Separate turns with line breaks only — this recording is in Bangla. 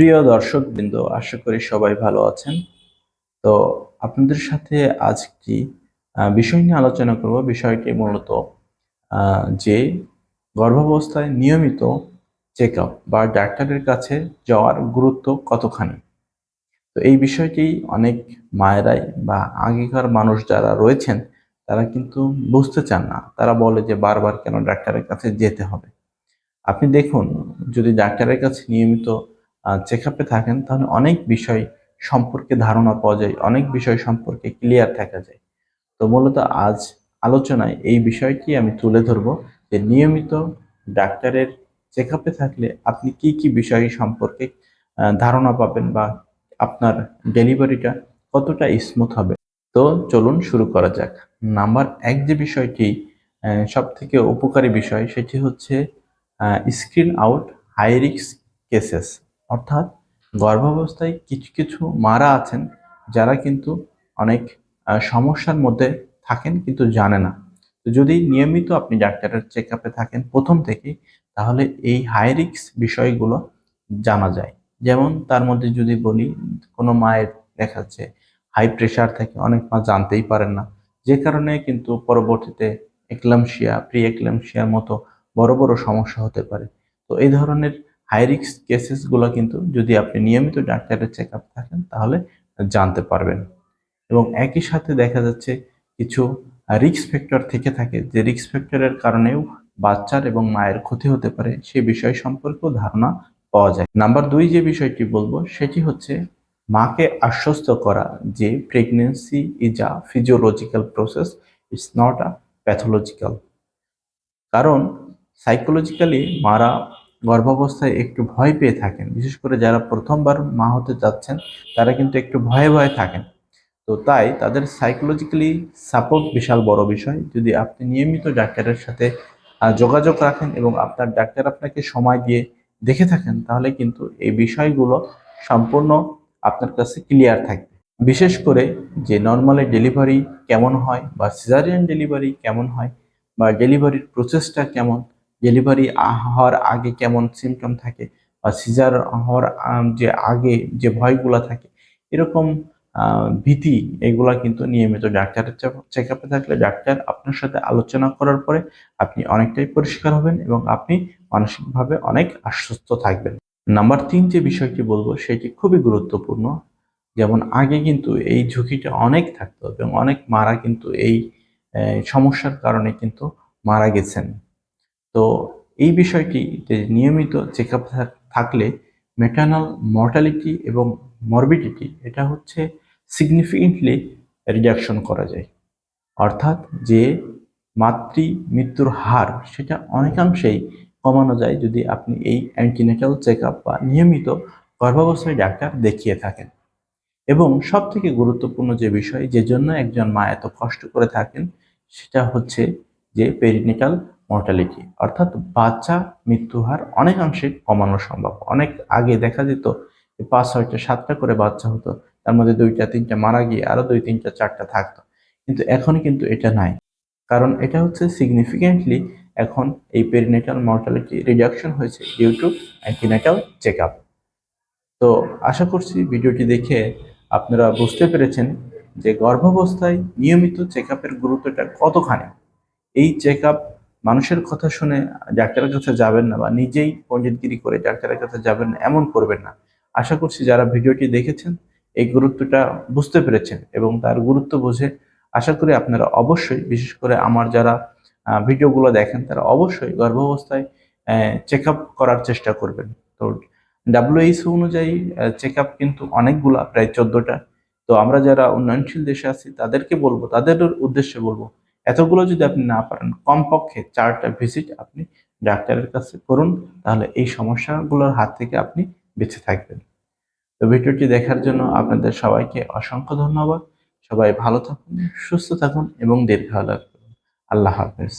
প্রিয় দর্শক বৃন্দ আশা করি সবাই ভালো আছেন। তো আপনাদের সাথে আজ কি বিষয় নিয়ে আলোচনা করব? বিষয়টি মূলত যে গর্ভাবস্থায় নিয়মিত চেক আপ বা ডাক্তারের কাছে যাওয়ার গুরুত্ব কতখানি? তো এই বিষয়টি অনেক মায়েরাই বা আগেকার মানুষ যারা রয়েছেন, তারা কিন্তু বুঝতে চান না। তারা বলে যে বারবার কেন ডাক্তারের কাছে যেতে হবে? আপনি দেখুন, যদি ডাক্তারের কাছে নিয়মিত চেক আপে থাকেন, তাহলে অনেক বিষয় সম্পর্কে ধারণা পাওয়া যায়, অনেক বিষয় সম্পর্কে ক্লিয়ার থাকা যায়। তো মূলত আজ আলোচনায় এই বিষয়টি আমি তুলে ধরব যে নিয়মিত ডাক্তারের চেক আপে থাকলে আপনি কি কি বিষয় সম্পর্কে ধারণা পাবেন বা আপনার ডেলিভারিটা কতটা স্মুথ হবে। তো চলুন শুরু করা যাক। নাম্বার এক যে বিষয়টি সব থেকে উপকারী বিষয় সেটি হচ্ছে স্ক্রিন আউট হাই রিক্স কেসেস অর্থাৎ গর্ভাবস্থায় কিছু কিছু মারা আছেন যারা কিন্তু অনেক সমস্যার মধ্যে থাকেন কিন্তু জানে না। যদি নিয়মিত আপনি ডাক্তারের চেক আপে থাকেন প্রথম থেকেই, তাহলে এই হাই রিস্ক বিষয়গুলো জানা যায়। যেমন তার মধ্যে যদি বলি, কোনো মায়ের দেখা যাচ্ছে হাই প্রেশার থাকে অনেক মা জানতেই পারেন না। যে কারণে কিন্তু পরবর্তীতে এক্লামশিয়া প্রি এক্লামশিয়ার মতো বড় বড় সমস্যা হতে পারে। তো এই ধরনের হাই রিস্ক কেসেসগুলো কিন্তু যদি আপনি নিয়মিত ডাক্তারের চেক আপ থাকেন, তাহলে জানতে পারবেন। এবং একই সাথে দেখা যাচ্ছে কিছু রিস্ক ফ্যাক্টর থেকে থাকে, যে রিস্ক ফ্যাক্টরের কারণেও বাচ্চার এবং মায়ের ক্ষতি হতে পারে সেই বিষয় সম্পর্কেও ধারণা পাওয়া যায়। নাম্বার দুই যে বিষয়টি বলব, সেটি হচ্ছে মাকে আশ্বস্ত করা যে pregnancy is a physiological process it's not a pathological কারণ সাইকোলজিক্যালি মারা গর্ভাবস্থায় একটু ভয় পেয়ে থাকেন। বিশেষ করে যারা প্রথমবার মা হতে যাচ্ছেন, তারা কিন্তু একটু ভয়ে ভয়ে থাকেন। তো তাই তাদের সাইকোলজিক্যালি সাপোর্ট বিশাল বড় বিষয়। যদি আপনি নিয়মিত ডাক্তারের সাথে যোগাযোগ রাখেন এবং আপনার ডাক্তার আপনাকে সময় দিয়ে দেখে থাকেন, তাহলে কিন্তু এই বিষয়গুলো সম্পূর্ণ আপনার কাছে ক্লিয়ার থাকবে। বিশেষ করে যে নর্মালি ডেলিভারি কেমন হয় বা সিজারিয়ান ডেলিভারি কেমন হয় বা ডেলিভারির প্রসেসটা কেমন ডেলিভারি হওয়ার আগে কেমন সিমটম থাকে বা সিজার হওয়ার যে আগে যে ভয়গুলো থাকে, এরকম ভীতি এগুলা কিন্তু নিয়মিত ডাক্তারের চেক আপে থাকলে ডাক্তার আপনার সাথে আলোচনা করার পরে আপনি অনেকটাই পরিষ্কার হবেন এবং আপনি মানসিকভাবে অনেক আশ্বস্ত থাকবেন। নাম্বার তিন যে বিষয়টি বলব, সেটি খুবই গুরুত্বপূর্ণ। যেমন আগে কিন্তু এই ঝুঁকিটা অনেক থাকতো এবং অনেক মারা কিন্তু এই সমস্যার কারণে কিন্তু মারা গেছেন। তো এই বিষয়টি নিয়মিত চেক আপ থাকলে মেটার্নাল মর্টালিটি এবং মরবিডিটি এটা হচ্ছে সিগনিফিকেন্টলি রিডাকশন করা যায়। অর্থাৎ যে মাতৃ মৃত্যুর হার সেটা অনেকাংশেই কমানো যায় যদি আপনি এই অ্যান্টিনেটাল চেক আপ বা নিয়মিত গর্ভাবস্থায় ডাক্তার দেখিয়ে থাকেন। এবং সব থেকে গুরুত্বপূর্ণ যে বিষয় যে জন্য একজন মা এত কষ্ট করে থাকেন সেটা হচ্ছে যে পেরিনেটাল মর্টালিটি অর্থাৎ বাচ্চা মৃত্যু হার অনেকাংশে কমানো সম্ভব। অনেক আগে দেখা যেত পাঁচ, ছয়টা, সাতটা করে বাচ্চা হতো, তার মধ্যে দুইটা, তিনটা মারা গিয়ে আরও দুই, তিনটা, চারটা থাকতো। কিন্তু এখন কিন্তু এটা নাই। কারণ এটা হচ্ছে সিগনিফিকেন্টলি এখন এই পেরিনেটাল মর্টালিটি রিডাকশন হয়েছে due to antenatal check up তো আশা করছি ভিডিওটি দেখে আপনারা বুঝতে পেরেছেন যে গর্ভাবস্থায় নিয়মিত চেক আপের গুরুত্বটা কতখানি। এই চেক আপ মানুষের কথা শুনে ডাক্তারের কাছে যাবেন না বা নিজেই পণ্ডিতগিরি করে ডাক্তারের কাছে যাবেন না, এমন করবেন না। আশা করছি যারা ভিডিওটি দেখেছেন, এই গুরুত্বটা বুঝতে পেরেছেন এবং তার গুরুত্ব বুঝে আশা করি আপনারা অবশ্যই, বিশেষ করে আমার যারা ভিডিওগুলো দেখেন, তারা অবশ্যই গর্ভাবস্থায় চেক করার চেষ্টা করবেন। তো ডাব্লিউএইচও অনুযায়ী চেক কিন্তু অনেকগুলা, প্রায় চোদ্দটা। তো আমরা যারা উন্নয়নশীল দেশে আছি, তাদেরকে বলব, তাদের উদ্দেশ্যে বলব এতগুলো যদি আপনি না পারেন, কমপক্ষে চারটা ভিজিট আপনি ডাক্তারের কাছে করুন, তাহলে এই সমস্যাগুলোর হাত থেকে আপনি বেঁচে থাকবেন। তো ভিডিওটি দেখার জন্য আপনাদের সবাইকে অসংখ্য ধন্যবাদ। সবাই ভালো থাকুন, সুস্থ থাকুন এবং দীর্ঘ আল্লাহ হাফেজ।